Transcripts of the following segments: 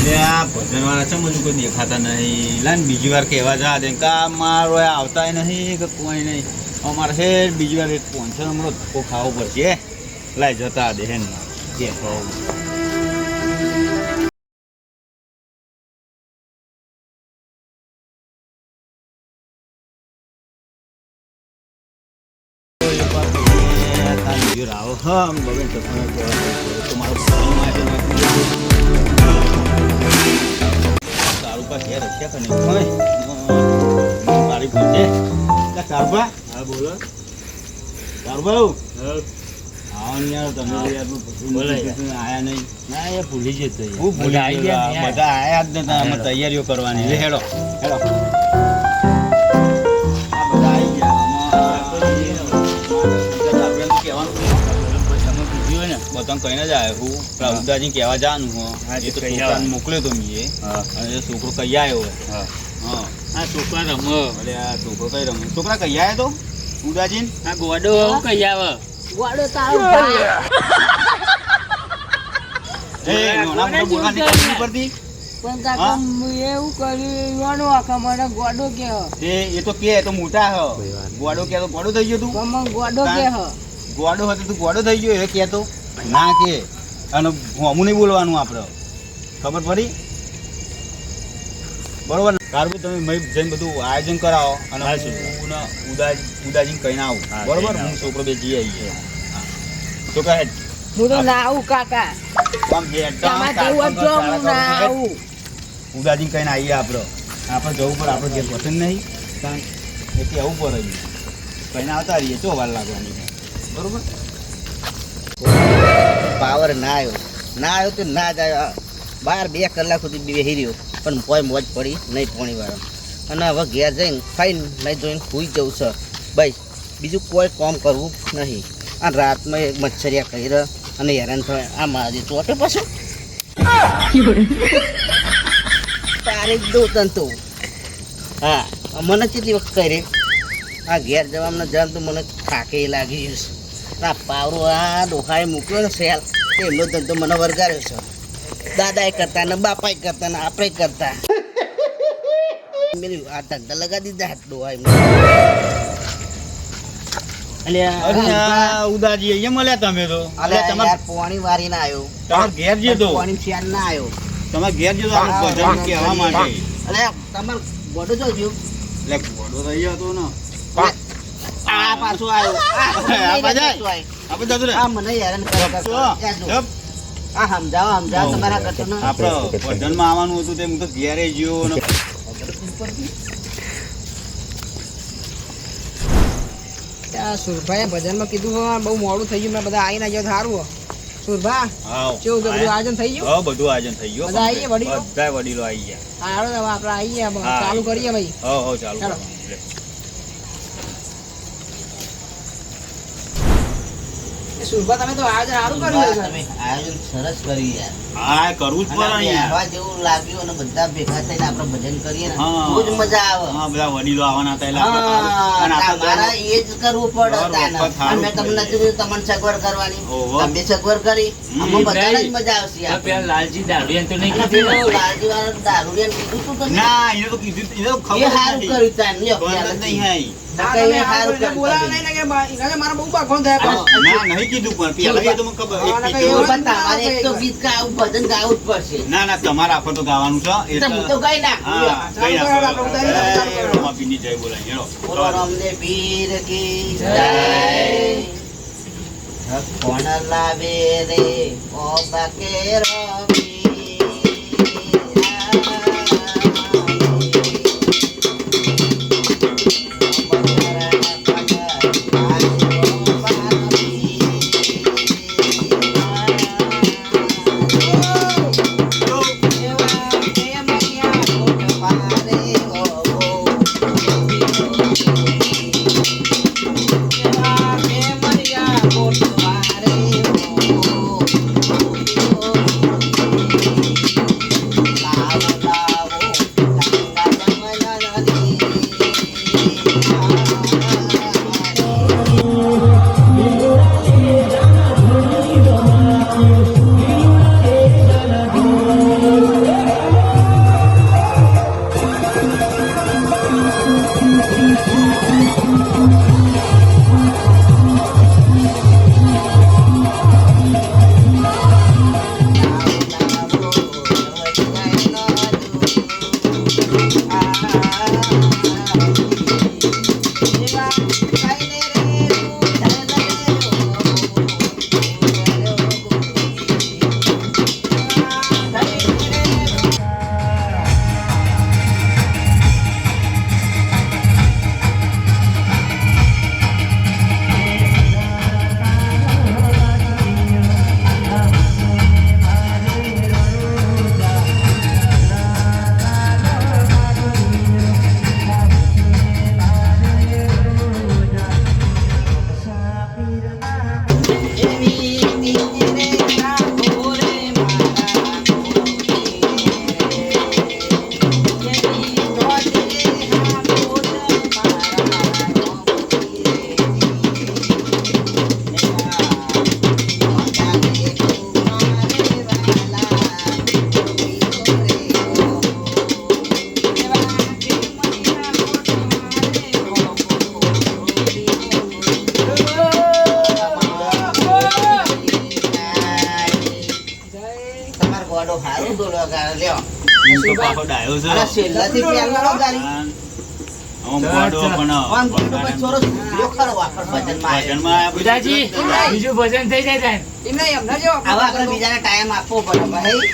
એટલે આ ભજન વાળા છે બધું કોઈ નહીં. બીજી વાર કહેવા જા દે મારો આવતા નહીં, કે કોઈ નહીં. અમારે બીજી વાર એક પોંચો હમણાં ખાવો પડશે લાય જતા દે હેન ખાવું હા હા બોલો. આવો. ને યાર તમે યાર બોલો નથી યાર. કીધું, આયા નહીં. ના એ ભૂલી જતો. હું ભૂલી ગયા ગયો. ને યાર. બધા આયા જ નતા અમે તૈયારીઓ કરવાની હેડો હેડો બધાને કહીને જ આવ્યો હું. પ્રભુદાજી ઉદાજી કહેવા જાનું હું. એ તો છોકરાને મોકલ્યો તો મેં અને છોકરો કહી આવ્યો હા. હા. છોકરા રમો. અરે આ છોકરો કઈ રમે? છોકરા કઈ આવ્યો તો? ઉદાજીન આ ગોડો કઈ આવે? ગોડો તારો ભાઈ. એ નોના બોલવાની ખબર નહીં પણ કાકા એવું કર્યું આખા મને ગોડો કે હ એ એ તો કે તો મોટા હ. ગોડો કે તો ગોડો થઈ ગયો તું? ગોડો કે હ ગોડો હતો તું ગોડો થઈ ગયો એ કહેતો ના કે. અને અમુ નહીં બોલવાનું આપણે. ખબર પડી? બરોબર કારબી તમે મય જઈને બધું આયોજન કરાવો અને હું? ઉદાજી ઉદાજીને કહીને આવું. બરોબર? હું છોકરો બે જઈ આવીએ. તો કહે હું તો ના આવું કાકા. ઉદાજીને કહીને આવીએ આપણે. આપણે જવું પડે આપણે જે પસંદ નહીં. કારણ એ આવું પડે. કહીને આવતા રહીએ ચો વાર લાગવાની. બરોબર? પાવર ના આવ્યો. ના આવ્યો તો ના જ આવ્યો બાર બે કલાક સુધી બેહી રહ્યો. પણ કોઈ મોજ પડી નહીં પોણી વાળા અને હવે ઘેર જઈને ખાઈને નહીં જોઈને સુઈ જવું છે. ભાઈ બીજું કોઈ કામ કરવું નહીં. આ રાતમાં એક મચ્છરિયા કહી રહ્યા અને હેરાન થાય. આ મારી ચોટે પાછું. તારે જ દઉં તન તું. હા, મને કેટલી વખત કરી આ ઘેર જવામાં જાણ તો મને થાકે લાગી ગયું છે આ પાવરો આ ડોહાએ મૂક્યો ને સેલ એમનો ધંધો મને વરગાડ્યો છે. દાદાએ કરતા ને બાપાએ કરતા ને આપણે કરતા. મેરી આ ધંધા લગા દીધા ડોહાએ ઉદાજી અહીંયા મળ્યા તમે તો? પોણી વારી ના આવ્યો. તમારે ઘેર જે તો? પોણી ના આવ્યો. તમારે ઘેર જે તો કહેવા માટે. અલ્યા તમારે ગોડો જોજો એટલે ઘોડો રહી હતો ને. પાછો આવ્યો. આ આ આ મને હેરાન કરે. આ સમજાવો સમજાવો તમારા કરતો ને. આપણે ભજનમાં આવવાનું હતું તે હું તો ઘેરે ગયો ને ત્યાં સુરભાઈ ભજનમાં કીધું બહુ મોડું થઈ ગયું મેં બધા આવીને આવ્યો સારું હો. સુરભા કેવું કે બધું આયોજન થઈ ગયું? હા, બધું આયોજન થઈ ગયું. બધા આઈએ વડીલો? બધા વડીલો આવી ગયા. હા હાલો હવે આપણે આવીએ ચાલુ કરીએ ભાઈ. હો હો ચાલુ ચાલો. કરવાનું. લે. એ સુરભા તમે તો આયોજન સારું કર્યું તમે આયોજન સરસ કર્યું યાર. હા કરવું જ પડે ને જેવું લાગ્યું અને બધા ભેગા થઈને આપણે ભજન કરીએ ને બહુ જ મજા આવે. હા બધા વડીલો આવવાના હતા એટલે આપણે હા, અને આપણે તમારા એ જ કરવું પડે બરાબર, તાને. વખત અને મેં તમને કીધું તમને સગવડ કરવાની. તમે સગવડ કરી હમ, આમાં બધાને જ મજા આવશે પેલા લાલજી દારૂડિયાને તો નહીં કીધું પેલો ને? લાલજીવાળો કીધું તું ના એને તો કીધું એને તો ખબર સારું કર્યું તાને, લ્યો. નહીં. ના. ના તમારે આપણે તો ગાવાનું છે. એ તો ગાઈ જય બોલાય પીર કી જય. કોણ લાવે રે? ઓ બાકે વાપર ભજનમાં આવ્યો. ભજનમાં આયા બુધાજી બીજું ભજન થઈ જાય તાન. એમને એમને જો હવે આપણે બીજાને ટાઈમ આપવો પડે ભાઈ.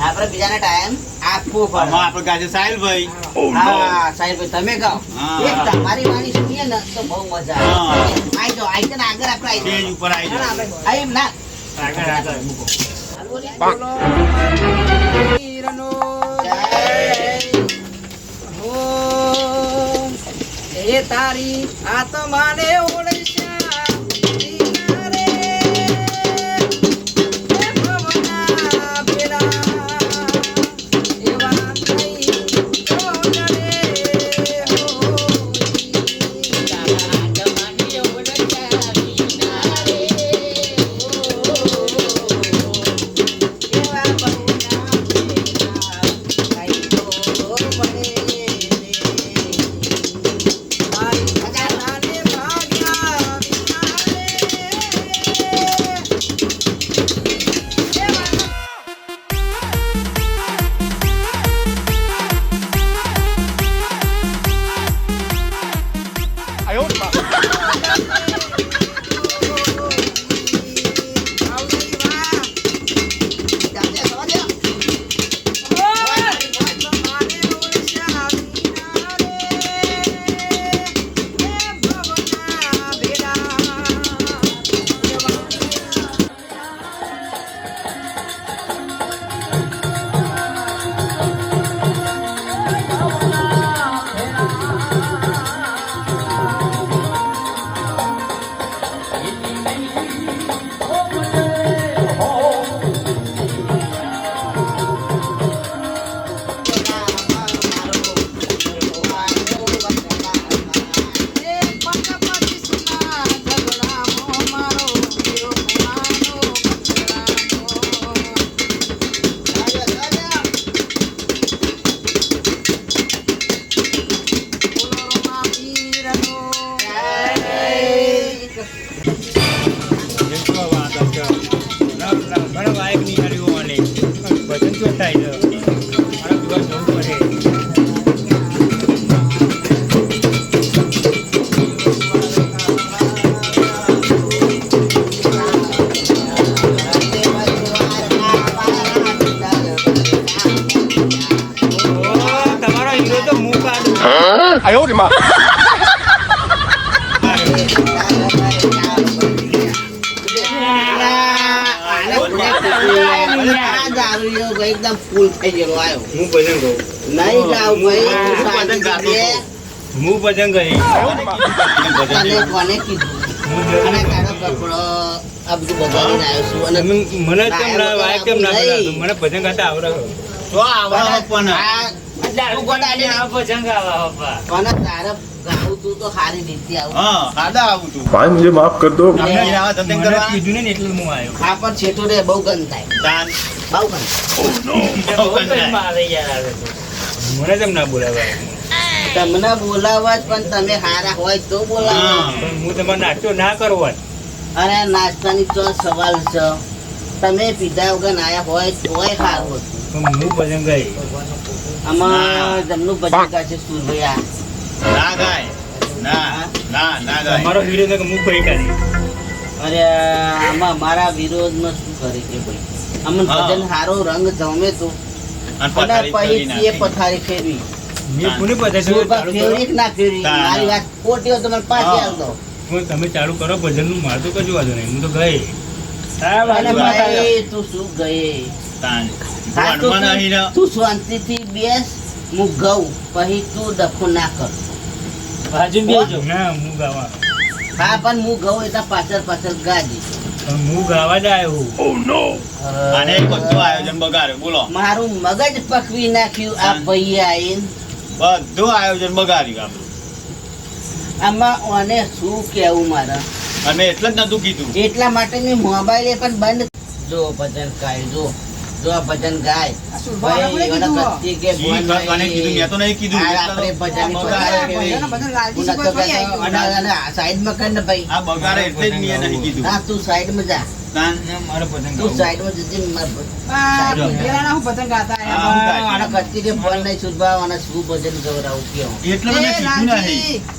આપણે બીજાને ટાઈમ આપવો આમાં પડે આપણે કાছে સાહિલભાઈ હા. સાહેબ તમે ગાઓ. તમારી વાણી સુનીએ ને તો બહુ મજા આવે. આઈ જાઓ આઈ આગળ આપણે આઈ ઉપર આવી ના, ના, જાઓ. આપણે આઈ એમ ના. આગળ આગળ મૂકો. એ તારી આત્માને ઓળખ્યા ફૂલ થઈ ગયેલો આવ્યો હું ભજન ગયું નહીં લાવ ભાઈ હું ભજન ગાતો હું ભજન કહી તને કોને કીધું? મને કેમ ના વાય કેમ ના બનાવતું? મને ભજન ગાતા આવડે. તો આવા પણ ભજન ગાવા તારે આવું માફ કર દો. મને આવા કીધું ને એટલે હું આવ્યો. હા પણ છેટો રે બહુ ગંધ થાય. બહુ ગંધ ઓ નો બહુ ગંધ મારે યાર મને તેમ ના બોલાવાય તમને બોલાવવા પણ તમે હારા હોય તો બોલાવો હું. તમારે નાસ્તો ના કરવો અરે નાસ્તાની તો સવાલ છે. તમે પીધા વગર આયા હોય તોય હારું હતું. હું ભજન ગઈ. આમાં જમનું ભજન ગાય છે સુરભૈયા ના ગાય ના ના ના ગાય મારો હીરો તો કે હું કઈ કાઢી અરે આમાં મારા વિરોધમાં શું કરે છે ભાઈ? અમને ભજન હારો રંગ જમે તો. અને પછી એ પથારી ફેરવી. મેં કોને પથારી ફેરવી? કરો. ના ફેરવી. મારી વાત ખોટી હોય તો મને પાછી આવતો તમે ચાલુ કરો ભજનનું મારતો કશું વાંધો નહીં. હું તો ગઈ. ભાઈ તું શું ગઈ? તું શાંતિથી બેસ. હું ગઉં પછી તું ડખો ના કર. ના હું ગાવા. હા પણ હું ગઉં એટલે પાછળ પાછળ ગાજી. હું ગાવા જ આવ્યો આને બધું આયોજન બગાડ્યું બોલો. મારું મગજ પકવી નાખ્યું આ ભાઈ આવીને. બધું આયોજન બગાડ્યું આપણું. આમાં ઓને શું કેવું મારા? અને એટલે જ નતું કીધું. એટલા માટે મેં મોબાઈલે પણ બંધ જો ભજન કાયદો જો જો આ ભજન ગાય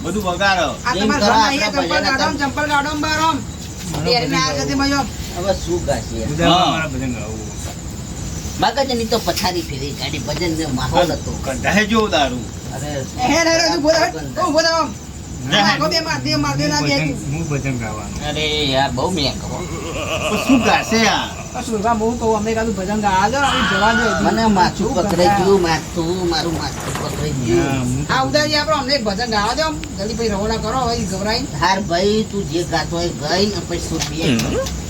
બધું બગાડો. ચંપલ મજો. હવે શું ગાશે ઉદાહરણ મારા ભજન ગાવું મગજની તો પથારી ફેરી ગાડી ભજન ને માહોલ હતો. કંટાળે જો દારૂ. અરે હે, હે, હે, તું બોલ, હે. તું બોલ, ગભરાઈ હાર ભાઈ તું જે ગાતો હોય ગઈ ને પછી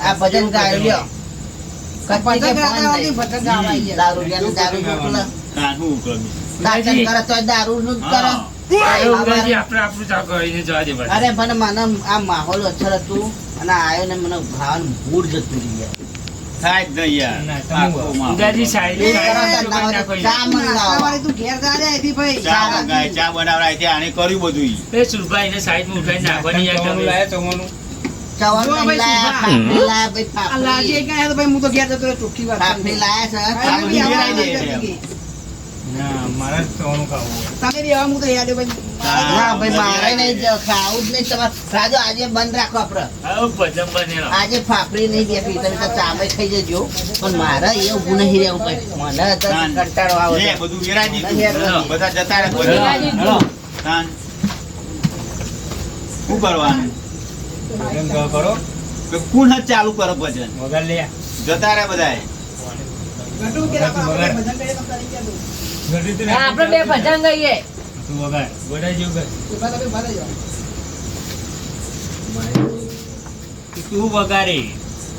આ ભજન ગાયો લ્યો. દારૂ દારૂ નું કરે. અરે મને મને આ માહોલ અસર હતું અને આયો ને મને ભાવન ભૂર જતું રહી ના, સાઈડ સાઈડ ચા મંગાવો. તું ઘેર જા રે એથી ભાઈ. ચા મંગાય ચા બનાવડાય આને કર્યું બધું સુરભાઈ ને સાઈડમાં ઉઠાઈ નાખવાની ભાઈ લાયા, લાયા ગયા તો ભાઈ હું તો ઘેર જતો ચોખ્ખી વાત લાયા છે, તમે ચાલુ બી નહીં આવો, આઈ દે, લાલજી એમ. જતી ના મારે જ ખાવું તમે બી હું તો યાદ ભાઈ. ના ભાઈ મારે નહીં ખાવું જ નહીં. તમારે રાજો આજે બંધ રાખો આપડે આવું ભજન બનેલો. આજે ફાફડી નહીં દેખી તમે તો ચામે ખાઈ જજો. પણ મારે એવું નહીં રહેવું કઈ મને તો કંટાળો આવે બધું જતા રહે. શું કરવાનું? ભજન કરો કુણ ચાલુ કરો ભજન. વગાડ લે. જતા આપણે ભજન કરીએ તો બે ભજન ગઈએ જેવું કર. તું વગાડે?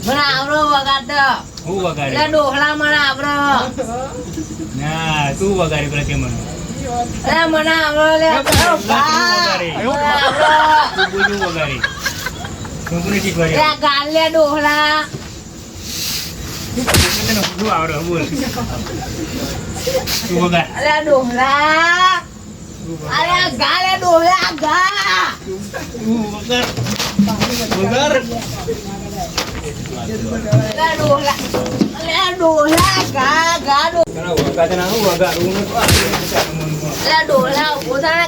મને આવરો વગાડતો હું એટલે વગાડે ડોહલા મને આવરો. ના તું વગાડે પેલા કે મને. એટલે મને આવરો લે. આવરો. તું બોલું વગાડે. તું કોને શીખવાડી એટલે ગાલ લે ડોહલા તને શું આવડે બોલ તું વગાડ એટલે ડોહલા અરે આ ગા લે ડોહલા ગા તું વગાડ વગાડ એટલે ડોહલા એટલે ડોહલા ગા ગા ડો તારા વગાડે ના હું વગાડું ને તો આ તારું મનમાં. એટલે ડોહલા ઊભો થાય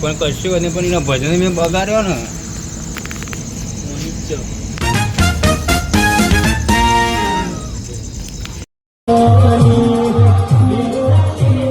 પણ કશું અને પણ એના ભજન મેં બગાડ્યો ને.